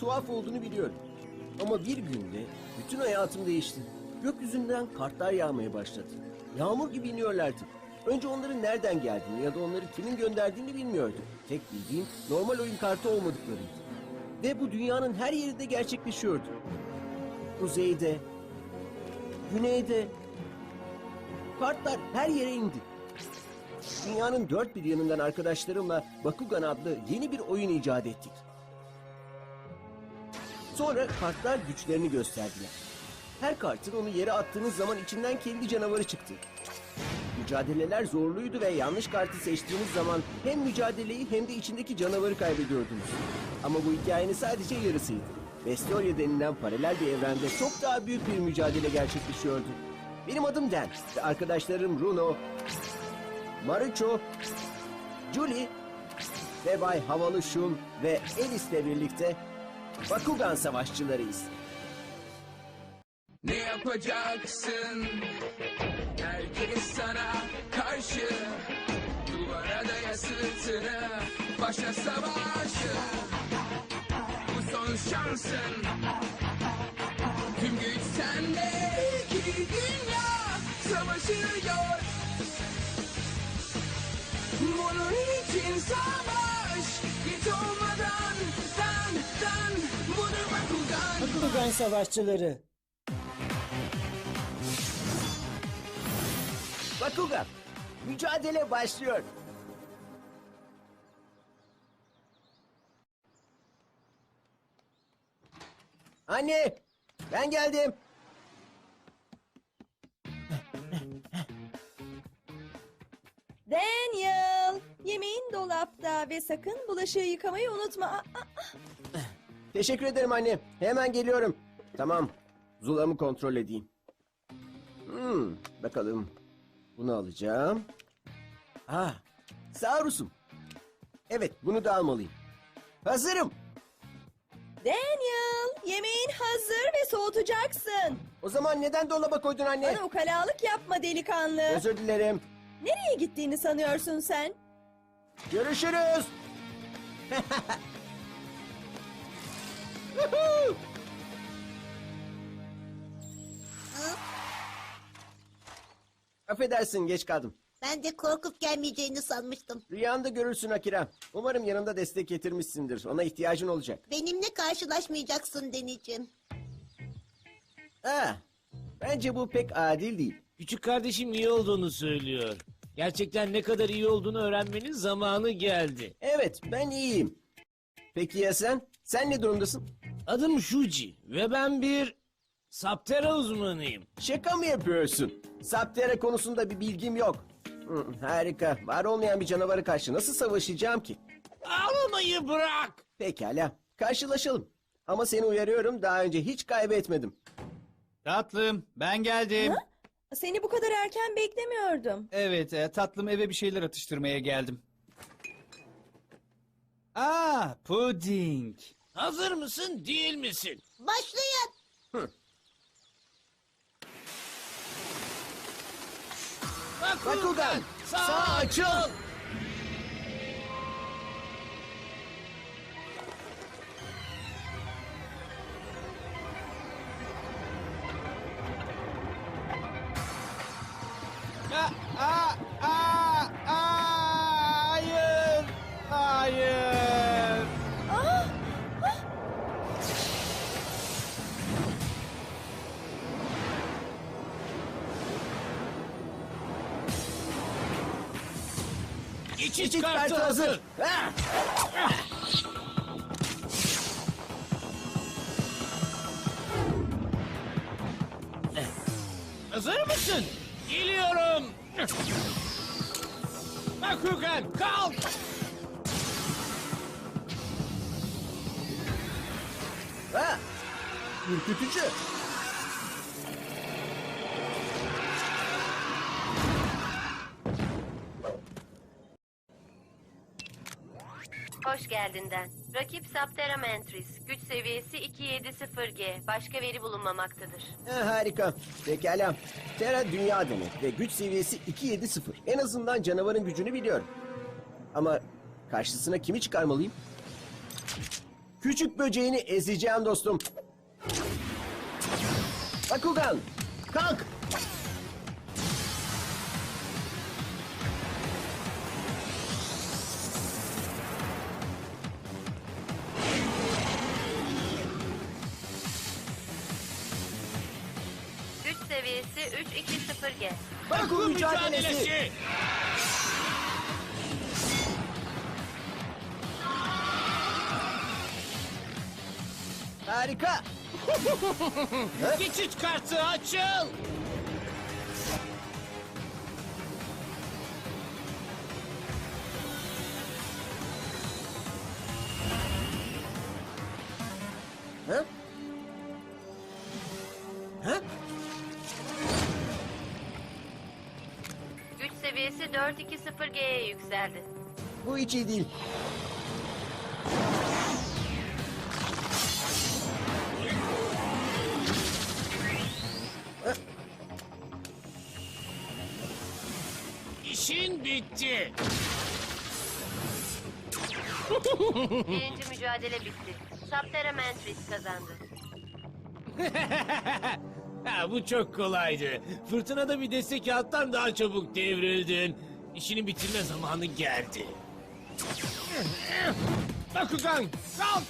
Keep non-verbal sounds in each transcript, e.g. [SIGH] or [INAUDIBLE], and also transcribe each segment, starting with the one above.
tuhaf olduğunu biliyorum. Ama bir günde bütün hayatım değişti. Gökyüzünden kartlar yağmaya başladı. Yağmur gibi iniyorlardı. Önce onların nereden geldiğini ya da onları kimin gönderdiğini bilmiyordum. Tek bildiğim normal oyun kartı olmadıklarıydı. Ve bu dünyanın her yerinde gerçekleşiyordu. Kuzeyde, güneyde, kartlar her yere indi. Dünyanın dört bir yanından arkadaşlarımla Bakugan adlı yeni bir oyun icat ettik. Sonra kartlar güçlerini gösterdiler. Her kartın onu yere attığınız zaman içinden kendi canavarı çıktı. Mücadeleler zorluydu ve yanlış kartı seçtiğiniz zaman hem mücadeleyi hem de içindeki canavarı kaybediyordunuz. Ama bu hikayenin sadece yarısıydı. Vestoria denilen paralel bir evrende çok daha büyük bir mücadele gerçekleşiyordu. Benim adım Dan ve arkadaşlarım Runo, Marucho, Julie ve Bay Havalı Şun ve Alice'le birlikte Bakugan savaşçılarıyız. Ne yapacaksın? Herkes sana karşı. Duvara daya sırtını Başla savaşı. Bu son şansın. Tüm güç sende. İki dünya savaşıyor Bunun için savaş. Git olmadan Bakugan Savaşçıları. Bakugan, mücadele başlıyor. Anne, ben geldim. Daniel, yemeğin dolapta ve sakın bulaşığı yıkamayı unutma. Aa, aa, Teşekkür ederim anne. Hemen geliyorum. Tamam. Zula'mı kontrol edeyim. Hmm, bakalım. Bunu alacağım. Ah, Saurus'um. Evet, bunu da almalıyım. Hazırım. Daniel, yemeğin hazır ve soğutacaksın. O zaman neden dolaba koydun anne? Bana ukalalık yapma delikanlı. Özür dilerim. Nereye gittiğini sanıyorsun sen? Görüşürüz. Woohoo! Affedersin geç kaldım. Ben de korkup gelmeyeceğini sanmıştım. Rüyanda görürsün Akira. Umarım yanında destek getirmişsindir. Ona ihtiyacın olacak. Benimle karşılaşmayacaksın Denizciğim. Ha, bence bu pek adil değil. Küçük kardeşim iyi olduğunu söylüyor. Gerçekten ne kadar iyi olduğunu öğrenmenin zamanı geldi. Evet, ben iyiyim. Peki ya sen? Sen ne durumdasın? Adım Shuji ve ben bir Saptera uzmanıyım. Şaka mı yapıyorsun? Saptera konusunda bir bilgim yok. Hı, harika. Var olmayan bir canavarı karşı nasıl savaşacağım ki? Ağlamayı bırak. Pekala, karşılaşalım. Ama seni uyarıyorum, daha önce hiç kaybetmedim. Tatlım ben geldim. Ha? Seni bu kadar erken beklemiyordum. Evet e, tatlım eve bir şeyler atıştırmaya geldim. Aa puding. Hazır mısın değil misin? Başlayın. Bakugan, sağ açıl! Geçit, Geçit kartı, kartı hazır. hazır. Ha! Hazır mısın? Geliyorum. Bakugan kalk. Ha! Ürkütücü. Hoş geldinden. Rakip Saptera Mantris. Güç seviyesi 270G. Başka veri bulunmamaktadır. Ha, harika. Pekala. Terra dünya demek ve güç seviyesi 270. En azından canavarın gücünü biliyorum. Ama karşısına kimi çıkarmalıyım? Küçük böceğini ezeceğim dostum. Bakugan, kalk. Seviyesi 320G. Baku mücadelesi. Harika. [LAUGHS] Geçit kartı açıl. 420G'ye yükseldi. Bu hiç iyi değil. İşin bitti. Birinci mücadele bitti. Subterra Mantris kazandı. [LAUGHS] Ha, bu çok kolaydı. Fırtınada bir destek alttan daha çabuk devrildin. İşini bitirme zamanı geldi. Bakugan, kalk!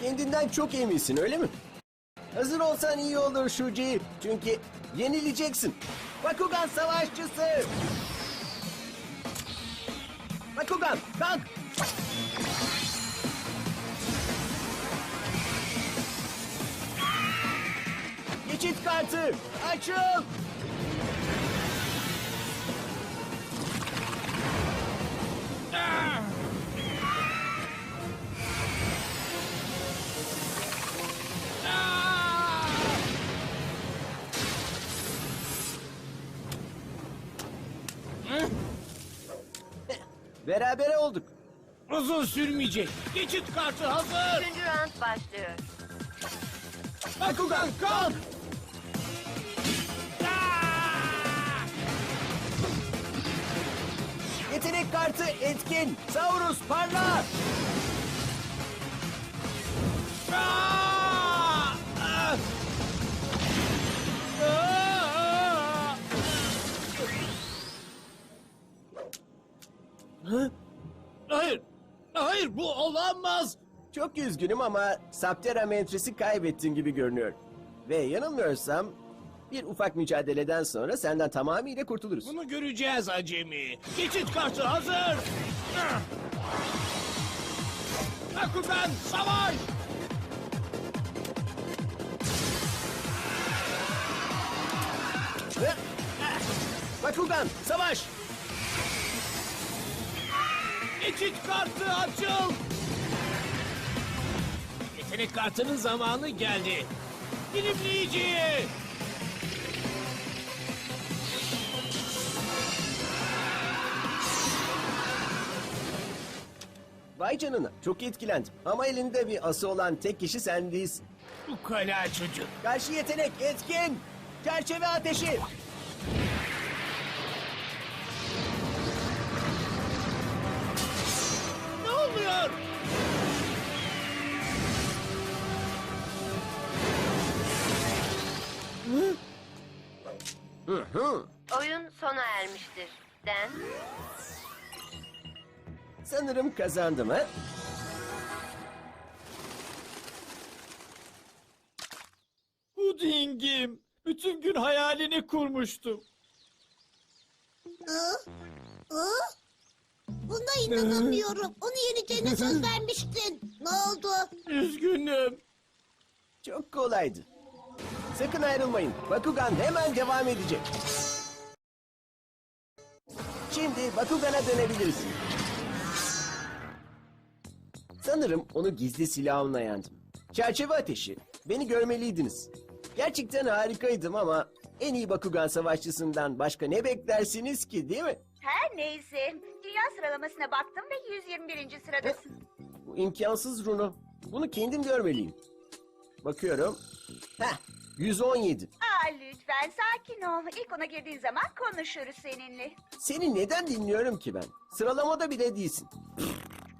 Kendinden çok eminsin öyle mi? Hazır olsan iyi olur Shuji. Çünkü yenileceksin. Bakugan savaşçısı. Bakugan kalk. Geçit kartı açıl. Berabere olduk. Uzun sürmeyecek. Geçit kartı hazır. Üçüncü round başlıyor. Bakugan kalk. Yetenek kartı etkin. Saurus parla. Aa! Aa! Hı? Hayır. Hayır bu olamaz. Çok üzgünüm ama Saptera mentresi kaybettin gibi görünüyor. Ve yanılmıyorsam bir ufak mücadeleden sonra senden tamamıyla kurtuluruz. Bunu göreceğiz acemi. Geçit kartı hazır. Ah! Bakugan savaş. Hı? Bakugan savaş. Geçit kartı açıl. Yetenek kartının zamanı geldi. Dilimleyici. Vay canına çok etkilendim. Ama elinde bir ası olan tek kişi sen değilsin. Bu kala çocuk. Karşı yetenek etkin. Çerçeve ateşi. Ne oluyor? Hı hı. Oyun sona ermiştir. Den, Sanırım kazandım ha. Pudingim. Bütün gün hayalini kurmuştum. Aa, aa. Buna inanamıyorum. Onu yeneceğine söz [LAUGHS] vermiştin. Ne oldu? Üzgünüm. Çok kolaydı. Sakın ayrılmayın. Bakugan hemen devam edecek. Şimdi Bakugan'a dönebiliriz. Sanırım onu gizli silahımla yendim. Çerçeve ateşi. Beni görmeliydiniz. Gerçekten harikaydım ama en iyi Bakugan savaşçısından başka ne beklersiniz ki değil mi? Her neyse. Dünya sıralamasına baktım ve 121. sıradasın. Bu imkansız Runo. Bunu kendim görmeliyim. Bakıyorum. Heh, 117. lütfen sakin ol. İlk ona girdiğin zaman konuşuruz seninle. Seni neden dinliyorum ki ben? Sıralamada bile değilsin.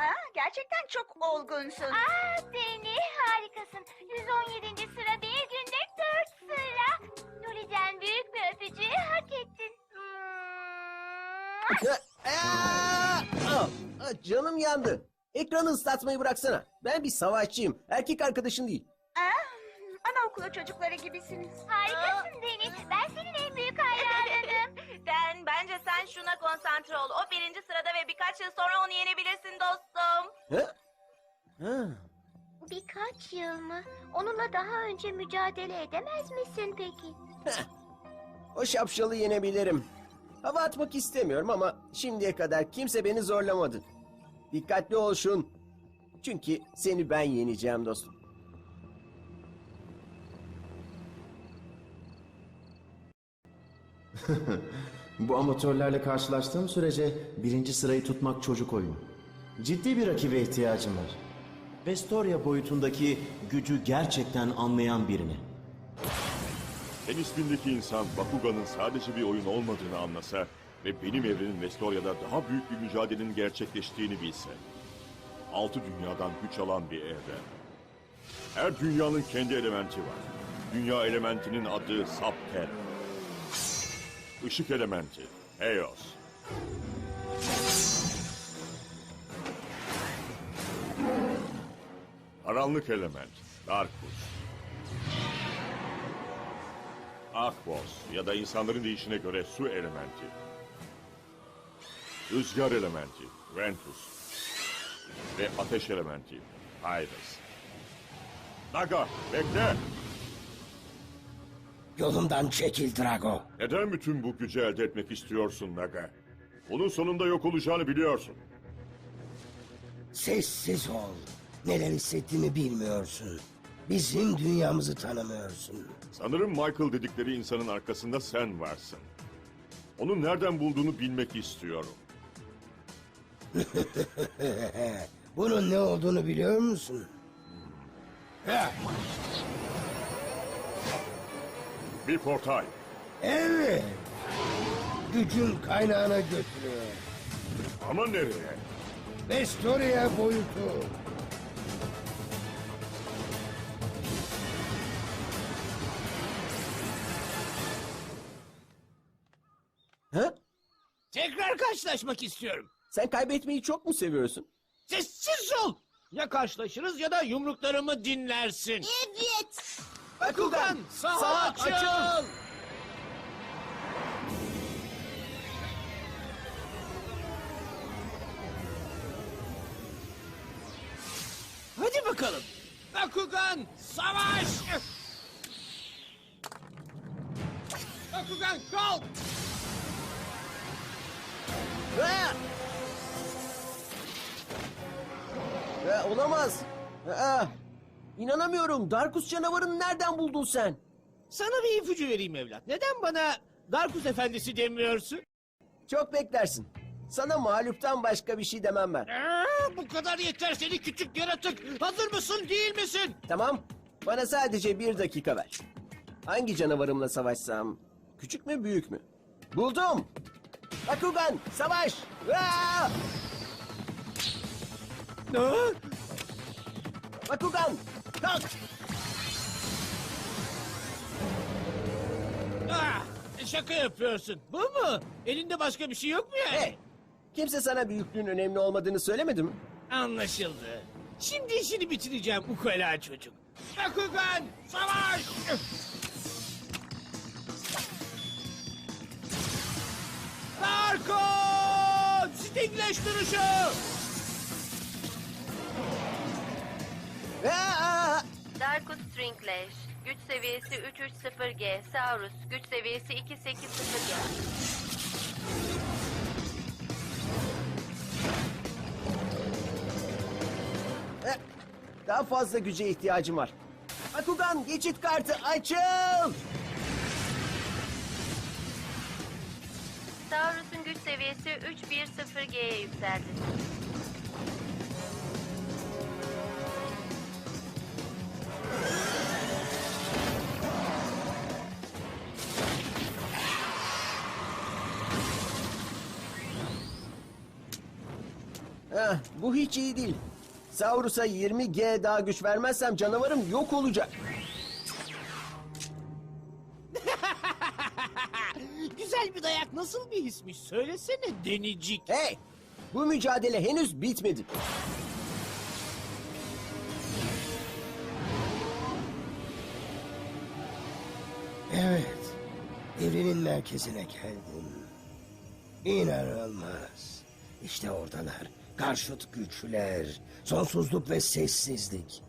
Aa, gerçekten çok olgunsun. Aa Penny harikasın. 117. sıra bir günde 4 sıra. Nuri'den büyük bir öpücüğü hak ettin. [LAUGHS] Aa! Canım yandı. Ekranı ıslatmayı bıraksana. Ben bir savaşçıyım. Erkek arkadaşın değil. Aa, anaokulu çocukları gibisiniz. Harikasın Penny. Ben senin en büyük hayranınım. [LAUGHS] Ben bence sen şuna konsantre ol. O birinci sırada ve birkaç yıl sonra onu yenebilirsin dostum. Ha? Ha. Birkaç yıl mı? Onunla daha önce mücadele edemez misin peki? O şapşalı yenebilirim. Hava atmak istemiyorum ama şimdiye kadar kimse beni zorlamadı. Dikkatli ol şun. Çünkü seni ben yeneceğim dostum. Bu amatörlerle karşılaştığım sürece birinci sırayı tutmak çocuk oyunu. Ciddi bir rakibe ihtiyacım var. Vestoria boyutundaki gücü gerçekten anlayan birine. En ismindeki insan Bakugan'ın sadece bir oyun olmadığını anlasa ve benim evrenin Vestoria'da daha büyük bir mücadelenin gerçekleştiğini bilse. Altı dünyadan güç alan bir evren. Her dünyanın kendi elementi var. Dünya elementinin adı Subterra. Işık elementi, Eos. Karanlık element, Darkus. Akbos ya da insanların deyişine göre su elementi. Rüzgar elementi, Ventus. Ve ateş elementi, Iris. Naga, bekle! Yolumdan çekil Drago. Neden bütün bu gücü elde etmek istiyorsun Naga? Onun sonunda yok olacağını biliyorsun. Sessiz ol. Neler hissettiğimi bilmiyorsun. Bizim dünyamızı tanımıyorsun. Sanırım Michael dedikleri insanın arkasında sen varsın. Onun nereden bulduğunu bilmek istiyorum. [LAUGHS] Bunun ne olduğunu biliyor musun? Heh, Bir portal. evet. Gücün kaynağına götürüyor. Ama nereye? Vestoria boyutu. Ha? Tekrar karşılaşmak istiyorum. Sen kaybetmeyi çok mu seviyorsun? Sessiz ol. Ya karşılaşırız ya da yumruklarımı dinlersin. Evet. Bakugan, saha açıl. Hadi bakalım. Bakugan, savaş. Bakugan, kalk. Ha! Ha, olamaz. Ha, İnanamıyorum. Darkus canavarını nereden buldun sen? Sana bir ipucu vereyim evlat. Neden bana Darkus Efendisi demiyorsun? Çok beklersin. Sana mağluptan başka bir şey demem ben. Aa, bu kadar yeter seni küçük yaratık. Hazır mısın değil misin? Tamam. Bana sadece bir dakika ver. Hangi canavarımla savaşsam? Küçük mü büyük mü? Buldum. Bakugan savaş. Aa! Bakugan kalk. ah, şaka yapıyorsun. Bu mu? Elinde başka bir şey yok mu yani? Hey, kimse sana büyüklüğün önemli olmadığını söylemedi mi? Anlaşıldı. Şimdi işini bitireceğim ukala çocuk. Bakugan, savaş! Darko! Stingleş duruşu! Darkus Stringlash. Güç seviyesi 330G. Saurus. Güç seviyesi 280G. Eh, Daha fazla güce ihtiyacım var. Bakugan geçit kartı açıl. Saurus'un güç seviyesi 310G'ye yükseldi. Bu hiç iyi değil. Saurus'a 20G daha güç vermezsem canavarım yok olacak. [LAUGHS] Güzel bir dayak nasıl bir hismiş? Söylesene denicik. Hey! Bu mücadele henüz bitmedi. Evet. Evrenin merkezine geldim. İnanılmaz. İşte oradalar. Karşıt güçler. Sonsuzluk ve sessizlik.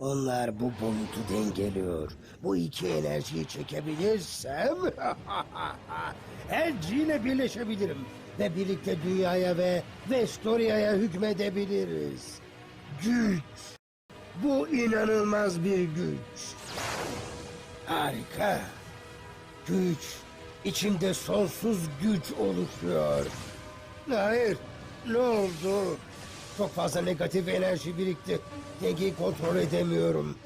Onlar bu boyutu dengeliyor. Bu iki enerjiyi çekebilirsem... [LAUGHS] İle birleşebilirim. Ve birlikte dünyaya ve Vestoria'ya hükmedebiliriz. Güç. Bu inanılmaz bir güç. Harika. Güç. İçimde sonsuz güç oluşuyor. Hayır. Ne oldu? Çok fazla negatif enerji birikti. Dengeyi kontrol edemiyorum.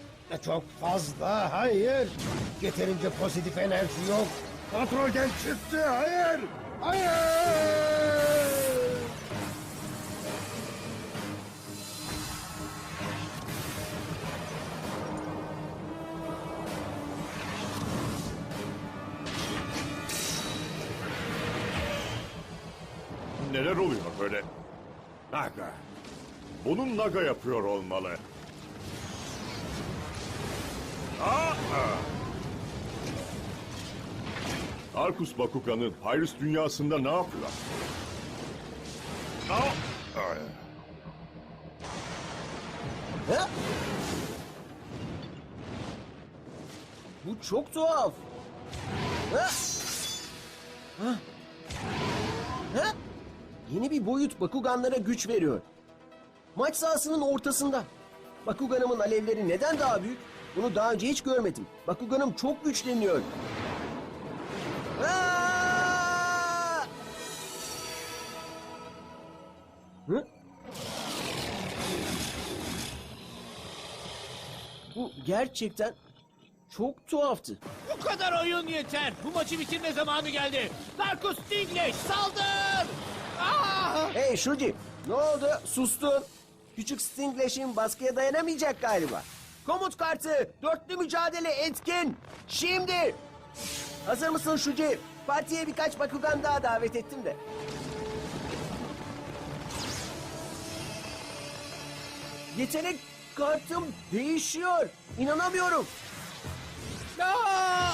Çok fazla. Hayır. Yeterince pozitif enerji yok. Kontrolden çıktı. Hayır. Hayır. Naga yapıyor olmalı. Aa! Arkus Bakugan'ın Pyrus dünyasında ne yapıyor? Bu çok tuhaf. Ha? Ha? Ha? Yeni bir boyut Bakuganlara güç veriyor. Maç sahasının ortasında. Bakuganımın alevleri neden daha büyük? Bunu daha önce hiç görmedim. Bakuganım çok güçleniyor. Aa! Hı? Bu gerçekten çok tuhaftı. Bu kadar oyun yeter. Bu maçı bitirme zamanı geldi. Marcus Dinglish saldır! Ah! Hey Shuji, ne oldu? Sustun. Küçük Stinglash'in baskıya dayanamayacak galiba. Komut kartı, dörtlü mücadele etkin. Şimdi. Hazır mısın Shuji? Partiye birkaç Bakugan daha davet ettim de. Yetenek kartım değişiyor. İnanamıyorum. Aa!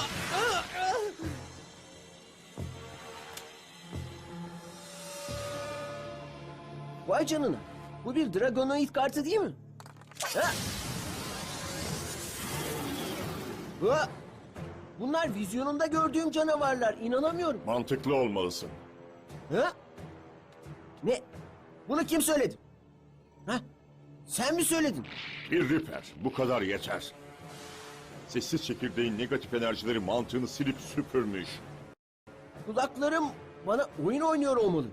Vay canına. Bu bir Dragonoid kartı değil mi? Ha? Ha? Bunlar vizyonumda gördüğüm canavarlar. İnanamıyorum. Mantıklı olmalısın. Ha? Ne? Bunu kim söyledi? Ha? Sen mi söyledin? Bir Ripper. Bu kadar yeter. Sessiz çekirdeğin negatif enerjileri mantığını silip süpürmüş. Kulaklarım bana oyun oynuyor olmalı.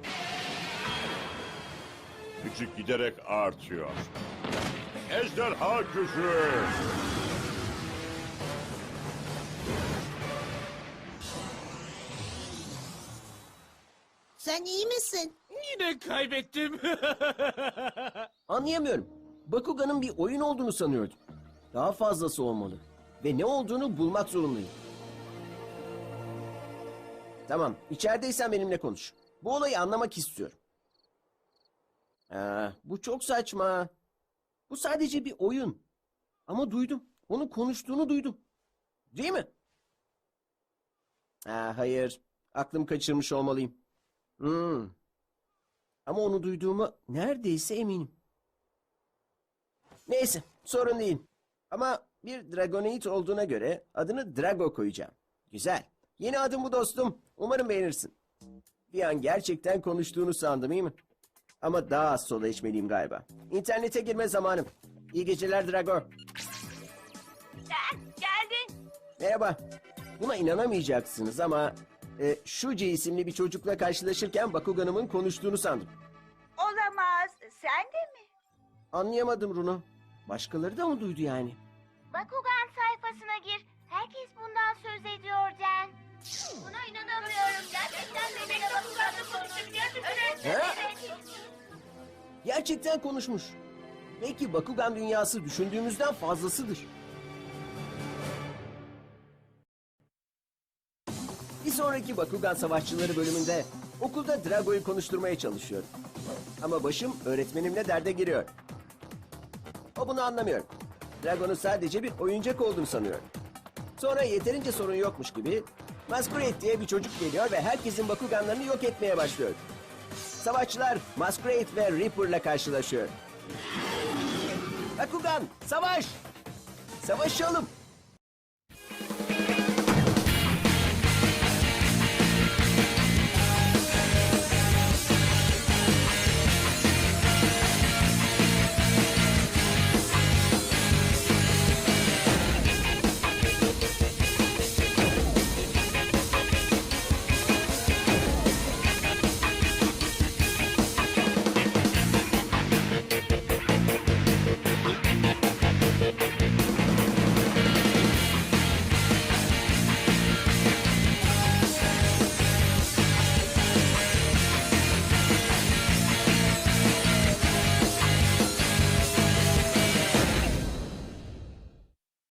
Gücü giderek artıyor. Ejderha gücü! Sen iyi misin? Yine kaybettim. [LAUGHS] Anlayamıyorum. Bakugan'ın bir oyun olduğunu sanıyordum. Daha fazlası olmalı. Ve ne olduğunu bulmak zorundayım. Tamam, içerideysen benimle konuş. Bu olayı anlamak istiyorum. Aa, bu çok saçma. Bu sadece bir oyun. Ama duydum. Onun konuştuğunu duydum. Değil mi? Aa, hayır. Aklım kaçırmış olmalıyım. Hmm. Ama onu duyduğuma neredeyse eminim. Neyse, sorun değil. Ama bir Dragonoid olduğuna göre adını Drago koyacağım. Güzel. Yeni adım bu dostum. Umarım beğenirsin. Bir an gerçekten konuştuğunu sandım iyi mi? Ama daha az soda içmeliyim galiba. İnternete girme zamanım. İyi geceler Drago. Sen geldin. Merhaba. Buna inanamayacaksınız ama... E, Shuji isimli bir çocukla karşılaşırken Bakuganımın konuştuğunu sandım. Olamaz. Sen de mi? Anlayamadım Runo. Başkaları da mı duydu yani? Bakugan sayfasına gir. Herkes bundan söz ediyor Den. Buna inanamıyorum. Gerçekten benimle Bakugan'la konuşabiliyorsun. Ya gerçekten konuşmuş. Belki Bakugan dünyası düşündüğümüzden fazlasıdır. Bir sonraki Bakugan Savaşçıları bölümünde okulda Drago'yu konuşturmaya çalışıyorum. Ama başım öğretmenimle derde giriyor. O bunu anlamıyor. Drago'nun sadece bir oyuncak olduğunu sanıyor. Sonra yeterince sorun yokmuş gibi Masquerade diye bir çocuk geliyor ve herkesin Bakuganlarını yok etmeye başlıyor. Savaşçılar Masquerade ve Reaper'la karşılaşıyor. Bakugan, savaş! Savaşalım!